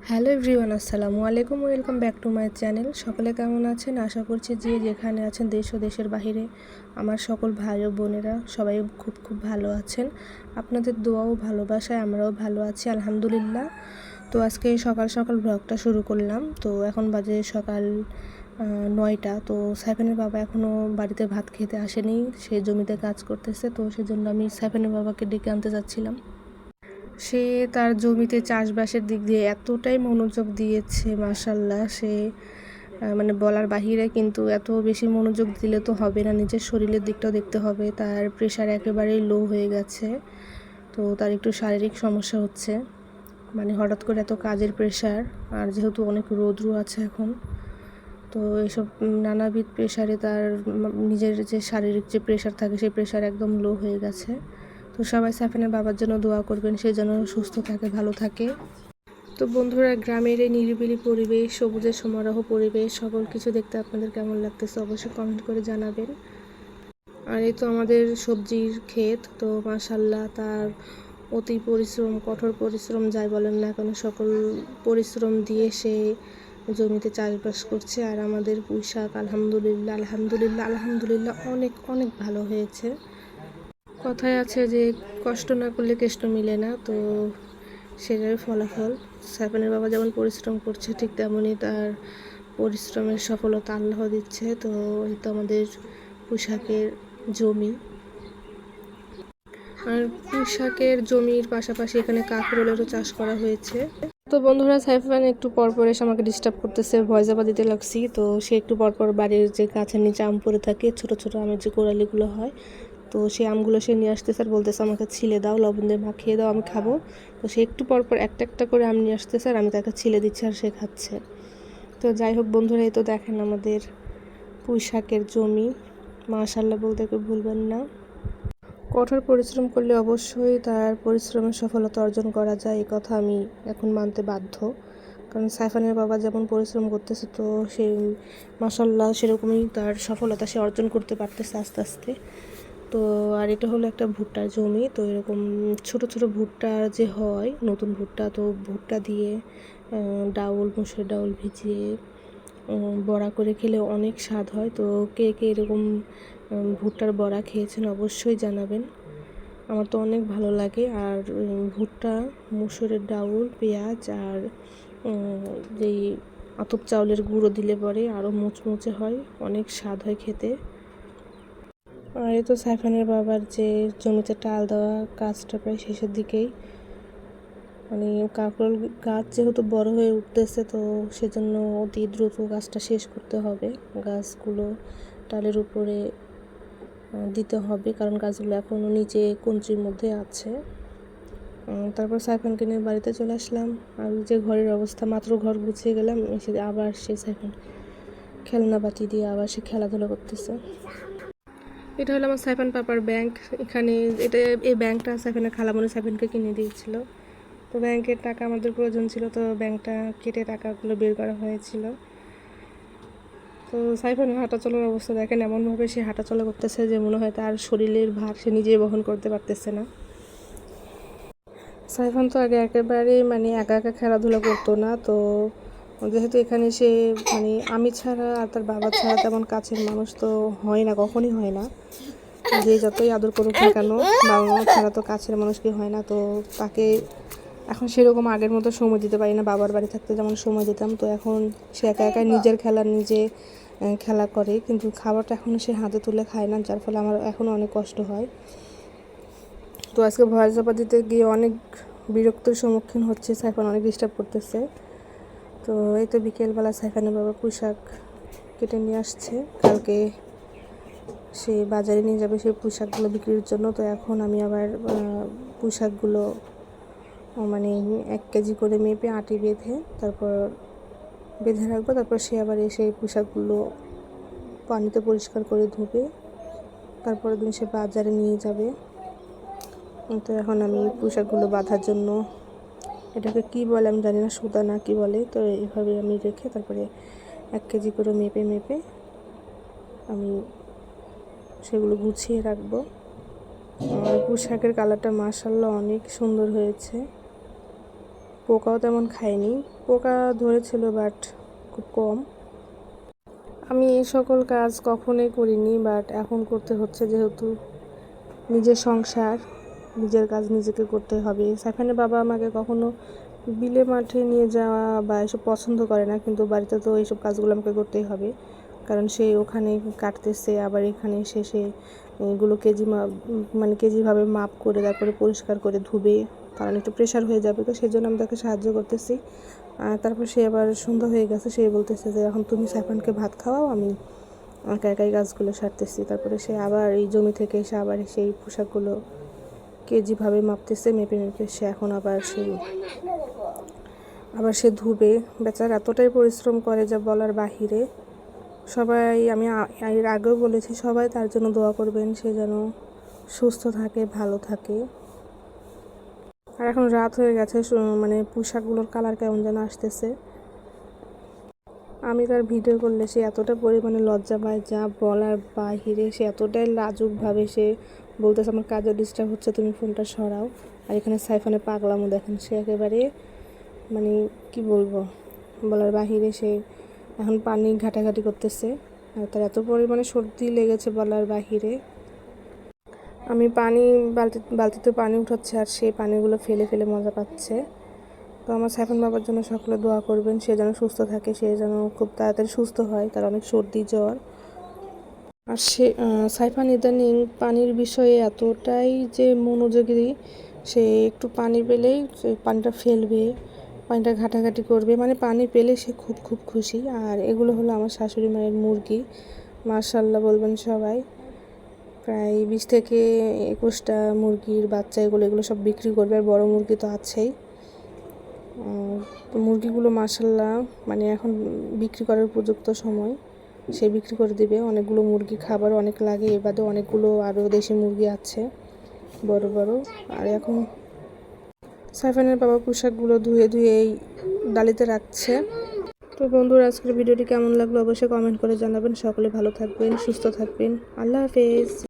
Hello everyone, আসসালামু আলাইকুম, welcome back to my channel. সকলে কেমন আছেন? আশা করছি যে যেখানে আছেন দেশ ও দেশের বাহিরে, আমার সকল ভাই ও বোনেরা সবাই খুব খুব ভালো আছেন। আপনাদের দোয়া ও ভালোবাসায় আমরাও ভালো আছি, আলহামদুলিল্লাহ। তো আজকে সকাল সকাল ব্লগটা শুরু করলাম। তো এখন বাজে সকাল নয়টা। তো সাইফানের বাবা এখনও বাড়িতে ভাত খেতে আসেনি, সে জমিতে কাজ করতেছে। তো সেজন্য আমি সাইফানের বাবাকে ডেকে আনতে যাচ্ছিলাম। সে তার জমিতে চাষবাসের দিক দিয়ে এতটাই মনোযোগ দিয়েছে মাসাল্লাহ সে মানে বলার বাহিরে কিন্তু এত বেশি মনোযোগ দিলে তো হবে না, নিজের শরীরের দিকটাও দেখতে হবে। তার প্রেশার একেবারেই লো হয়ে গেছে, তো তার একটু শারীরিক সমস্যা হচ্ছে। মানে হঠাৎ করে এত কাজের প্রেশার আর যেহেতু অনেক রৌদ্র আছে এখন, তো এসব নানাবিধ প্রেশারে তার নিজের যে শারীরিক যে প্রেশার থাকে, সেই প্রেশার একদম লো হয়ে গেছে। তো সবাই সাফিনের বাবার জন্য দোয়া করবেন, সে যেন সুস্থ থাকে, ভালো থাকে। তো বন্ধুরা, গ্রামের এই নিরিবিলি পরিবেশ, সবুজের সমারোহ পরিবেশ, সকল কিছু দেখতে আপনাদের কেমন লাগতেছে অবশ্যই কমেন্ট করে জানাবেন। আর এই তো আমাদের সবজির ক্ষেত, তো মাশাল্লাহ তার অতি পরিশ্রম, কঠোর পরিশ্রম, যাই বলেন না কেন, সকল পরিশ্রম দিয়ে সে জমিতে চাষবাস করছে। আর আমাদের পুঁই শাক আলহামদুলিল্লাহ আলহামদুলিল্লাহ আলহামদুলিল্লাহ, অনেক অনেক ভালো হয়েছে। কথায় আছে যে কষ্ট না করলে কেষ্ট মিলে না, তো সেটার ফলাফল। সাইফানের বাবা যেমন পরিশ্রম করছে ঠিক তেমনই তার পরিশ্রমের সফলতা আল্লাহ দিচ্ছে, তো এই তো আমাদের পোশাকের জমি। আর পোশাকের জমির পাশাপাশি এখানে কাঁকরোলেরও চাষ করা হয়েছে। তো বন্ধুরা, সাইফান একটু পর পর এসে আমাকে ডিস্টার্ব করতেছে, ভয় জাবা দিতে লাগছি। তো সে একটু পর পর বাড়ির যে গাছের নিচে আম পড়ে থাকে, ছোট ছোট আমের যে গোড়ালিগুলো হয় তো সেই আমগুলো সে নিয়ে আসতেছে আর বলতেছে, আমাকে ছিলে দাও, লবণ দিয়ে মাখিয়ে দাও, আমি খাব। তো সে একটু পর পর একটা একটা করে আম নিয়ে আসতেছে আর আমি তাকে ছিলে দিচ্ছি আর সে খাচ্ছে। তো যাই হোক বন্ধুরা, এই তো দেখেন আমাদের পুঁই শাকের জমি। মাশাল্লাহ বলতে কেউ ভুলবেন না। কঠোর পরিশ্রম করলে অবশ্যই তার পরিশ্রমের সফলতা অর্জন করা যায় এই কথা আমি এখন মানতে বাধ্য। কারণ সাইফানের বাবা যেমন পরিশ্রম করতেছে, তো সে মাসাল্লাহ সেরকমই তার সফলতা সে অর্জন করতে পারতেছে আস্তে আস্তে। তো আর এটা হলো একটা ভুট্টার জমি, তো এরকম ছোট ছোট ভুট্টা যে হয়, নতুন ভুট্টা, তো ভুট্টা দিয়ে ডাউল মুসুর ডাউল ভিজিয়ে বড়া করে খেলে অনেক স্বাদ হয়। তো কে কে এরকম ভুট্টার বড়া খেয়েছেন অবশ্যই জানাবেন। আমার তো অনেক ভালো লাগে। আর ভুট্টা মুসুরের ডাউল, পেঁয়াজ আর যেই আতপ চাউলের গুঁড়ো দিলে পরে আরও মুচমুচে হয়, অনেক স্বাদ হয় খেতে। আর তো সাইফানের বাবার যে জমিতে টাল দেওয়া কাজটা প্রায় শেষের দিকেই। মানে কাঁকরোল গাছ যেহেতু বড় হয়ে উঠতেছে, তো সেজন্য অতি দ্রুত গাছটা শেষ করতে হবে। গাছগুলো টালের উপরে দিতে হবে, কারণ গাছগুলো এখনও নিচে কঞ্চির মধ্যে আছে। তারপর সাইফানকে নিয়ে বাড়িতে চলে আসলাম। আর যে ঘরের অবস্থা, মাত্র ঘর গুছিয়ে গেলাম, এসে আবার সে সাইফান খেলনা বাতি দিয়ে আবার সে খেলাধুলা করতেছে। এটা হলো আমার সাইফান পাপার ব্যাংক। এখানে এটা, এই ব্যাংকটা সাইফানের খালামনি সাইফানকে কিনে দিয়েছিল। তো ব্যাংকের টাকা আমাদের প্রয়োজন ছিল, তো ব্যাংকটা কেটে টাকাগুলো বের করা হয়েছিল। তো সাইফানের হাঁটা চলার অবস্থা দেখেন, এমনভাবে সে হাঁটা চলা করতেছে যে মনে হয় তার শরীরের ভার সে নিজেই বহন করতে পারতেছে না। সাইফান তো আগে একেবারে মানে একা একা খেলাধুলা করতো না, তো যেহেতু এখানে সে মানে আমি ছাড়া আর তার বাবা ছাড়া তেমন কাছের মানুষ তো হয় না, কখনই হয় না। যে যতই আদর করুক না কেন বাবা মা ছাড়া তো কাছের মানুষ কি হয় না, তো তাকে এখন সেরকম আগের মতো সময় দিতে পারি না, বাবার বাড়ি থাকতে যেমন সময় দিতাম, তো এখন সে একা একা নিজের খেলা নিজে খেলা করে, কিন্তু খাবারটা এখন সে হাতে তুলে খায় না, যার ফলে আমার এখনও অনেক কষ্ট হয়। তো আজকে ভয়েস চাপা দিতে গিয়ে অনেক বিরক্তির সম্মুখীন হচ্ছে, সাইফান অনেক ডিস্টার্ব করতেছে। তো এই তো বিকেলবেলা সাইফানের বাবা পোশাক কেটে নিয়ে আসছে। কালকে সে বাজারে নিয়ে যাবে সেই পোশাকগুলো বিক্রির জন্য। তো এখন আমি আবার পোশাকগুলো মানে এক কেজি করে মেপে আটি বেঁধে তারপর বেঁধে রাখব। তারপর সে আবার এসে পোশাকগুলো পানিতে পরিষ্কার করে ধুবে। তারপরের দিন সে বাজারে নিয়ে যাবে। তো এখন আমি পোশাকগুলো বাঁধার জন্য এটাকে কি বলে আমি জানি না সুতা না কি বলে, তো এইভাবে আমি রেখে তারপরে এক কেজি করে মেপে মেপে আমি সেগুলো গুছিয়ে রাখব। আর পোশাকের কালারটা মাসাল্লাহ অনেক সুন্দর হয়েছে। পোকাও তেমন খায়নি। পোকা ধরেছিল বাট খুব কম। আমি এই সকল কাজ কখনোই করিনি বাট এখন করতে হচ্ছে যেহেতু নিজের সংসার। নিজের কাজ নিজেকে করতে হবে। সাইফানের বাবা আমাকে কখনো বিলে মাঠে নিয়ে যাওয়া বা এসব পছন্দ করে না, কিন্তু বাড়িতে তো এইসব কাজগুলো আমাকে করতেই হবে। কারণ সে ওখানে কাটতেছে, আবার এখানে এসে সে এগুলো কেজি মানে কেজিভাবে মাপ করে, তারপরে পরিষ্কার করে ধুবে, কারণ একটু প্রেশার হয়ে যাবে, তো সেই জন্য আমি তাকে সাহায্য করতেছি। তারপর সে আবার সন্ধ্যা হয়ে গেছে, সে বলতেছে যে, এখন তুমি সাইফানকে ভাত খাওয়াও, আমি একা একাই গাছগুলো সারতেছি। তারপরে সে আবার এই জমি থেকে এসে আবার সেই পোশাকগুলো কেজিভাবে মাপতেছে, মেপে মেপে সে এখন আবার সে আবার সে ধুবে। বেচার এতটাই পরিশ্রম করে যা বলার বাহিরে। সবাই আমি এর আগেও বলেছি, সবাই তার জন্য দোয়া করবেন, সে যেন সুস্থ থাকে, ভালো থাকে। আর এখন রাত হয়ে গেছে মানে পোশাকগুলোর কালার কেমন যেন আসতেছে। আমি তার ভিডিও করলে সে এতটা পরিমাণে লজ্জা পায়, যা বলার বাহিরে সে এতটাই লাজুকভাবে সে বলতেছে আমার কাজে ডিস্টার্ব হচ্ছে, তুমি ফোনটা সরাও। আর এখানে সাইফানে পাগলামো দেখেন, সে একেবারে মানে কি বলব, বলার বাহিরে সে এখন পানি ঘাটাঘাটি করতেছে। আর তার এত পরিমাণে সর্দি লেগেছে বলার বাহিরে। আমি পানি, বালতি, বালতিতে পানি উঠাচ্ছে আর সেই পানিগুলো ফেলে ফেলে মজা পাচ্ছে। তো আমার সাইফান বাবার জন্য সকলে দোয়া করবেন, সে যেন সুস্থ থাকে, সে যেন খুব তাড়াতাড়ি সুস্থ হয়, তার অনেক সর্দি, জ্বর। আর সে সাইফান ইদানিং পানির বিষয়ে এতটাই যে মনোযোগী, সে একটু পানি পেলেই সে পানিটা ফেলবে, পানিটা ঘাটাঘাটি করবে মানে পানি পেলে সে খুব খুব খুশি। আর এগুলো হলো আমার শাশুড়ি মায়ের মুরগি। মার্শাল্লাহ বলবেন সবাই। প্রায় বিশ থেকে একুশটা মুরগির বাচ্চা এগুলো এগুলো সব বিক্রি করবে, আর বড় মুরগি তো আছেই। মুরগিগুলো মার্শাল্লাহ মানে এখন বিক্রি করার উপযুক্ত সময়। সে বিক্রি করে দিবে। অনেকগুলো মুরগি খাবার অনেক লাগে, এ বাদে অনেকগুলো আরও দেশি মুরগি আছে, বড় বড়। আর এখন সাইফানের বাবা পোশাকগুলো ধুয়ে ধুয়ে এই ডালিতে রাখছে। তো বন্ধুরা, আজকের ভিডিওটি কেমন লাগল অবশ্যই কমেন্ট করে জানাবেন। সকলে ভালো থাকবেন, সুস্থ থাকবেন। আল্লাহ হাফেজ।